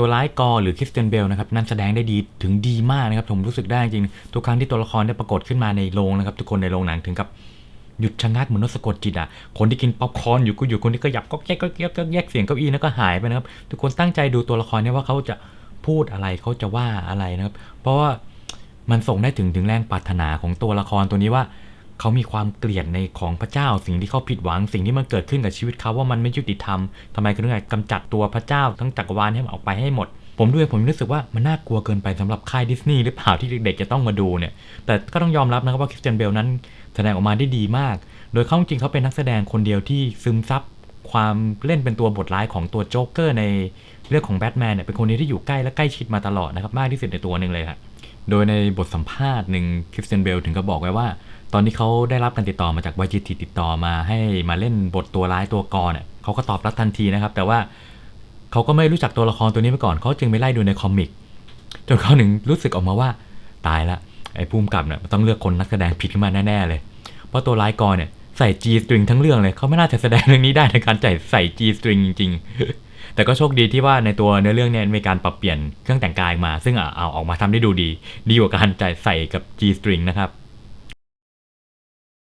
ตัวร้ายกอหรือคริสเตียนเบลนะครับนั่นแสดงได้ดีถึงดีมากนะครับผมรู้สึกได้จริงทุกครั้งที่ตัวละครได้ปรากฏขึ้นมาในโรงนะครับทุกคนในโรงหนังถึงกับหยุดชะงักเหมือนนกสะกดจิตอะ คนที่กินป๊อปคอร์นอยู่ก็อยู่คนที่ก็หยับก็แยกก็แยกก็แยกเสียงเก้าอี้แล้วก็หายไปนะครับ ทุกคนตั้งใจดูตัวละครเนี่ยว่าเขาจะพูดอะไรเขาจะว่าอะไรนะครับ เพราะว่ามันส่งได้ถึงถึงแรงปรารถนาของตัวละครตัวนี้ว่า เขามีความเกลียดในของพระเจ้า สิ่งที่เขาผิดหวัง สิ่งที่มันเกิดขึ้นกับชีวิตเขาว่ามันไม่ยุติธรรมทำไมเขาถึงอยากกำจัดตัวพระเจ้าทั้งจักรวาลให้มันออกไปให้หมด ผมด้วยผมรู้สึกว่ามันน่ากลัวเกินไปสำหรับค่ายดิสนีย์หรือเปล่าที่เด็กๆจะต้องมาดูเนี่ยแต่ก็ต้องยอมรับนะครับว่าคริสเตียนเบลนั้นแสดงออกมาได้ดีมาก โดยเขาจริงเขาเป็นนักแสดงคนเดียวที่ซึมซับความเล่นเป็นตัวบทร้ายของตัวโจ๊กเกอร์ในเรื่องของแบทแมนเนี่ยเป็นคนเดียวที่อยู่ใกล้และใกล้ชิดมาตลอดนะครับมากที่สุดในตัวหนึ่งเลยครับ โดยในบทสัมภาษณ์หนึ่งคริสเตียนเบลถึงก็บอกไว้ว่า ตอนที่เขาได้รับการติดต่อมาจาก YGT ติดต่อมาให้มาเล่นบทตัวร้ายตัวกรเนี่ยเขาก็ตอบรับทันทีนะครับ แต่ว่าเขาก็ไม่รู้จักตัวละครตัวนี้มาก่อนเขาจึงไปไล่ดูในคอมิกจนเขาหนึ่งรู้สึกออกมาว่าตายละไอ้ภูมิกับเนี่ยต้องเลือกคนนักแสดงผิดขึ้นมาแน่ๆเลย เพราะตัวร้ายกรเนี่ยใส่ G string ทั้งเรื่องเลยเขาไม่น่าจะแสดงเรื่องนี้ได้ในการใส่ใส่ G string จริง ๆ แต่ก็โชคดีที่ว่าในตัวเนื้อเรื่องเนี่ยมีการปรับเปลี่ยนเครื่องแต่งกายมา ซึ่งเอาออกมาทำได้ดูดี ดีกว่าการใส่ใส่กับ G string นะครับ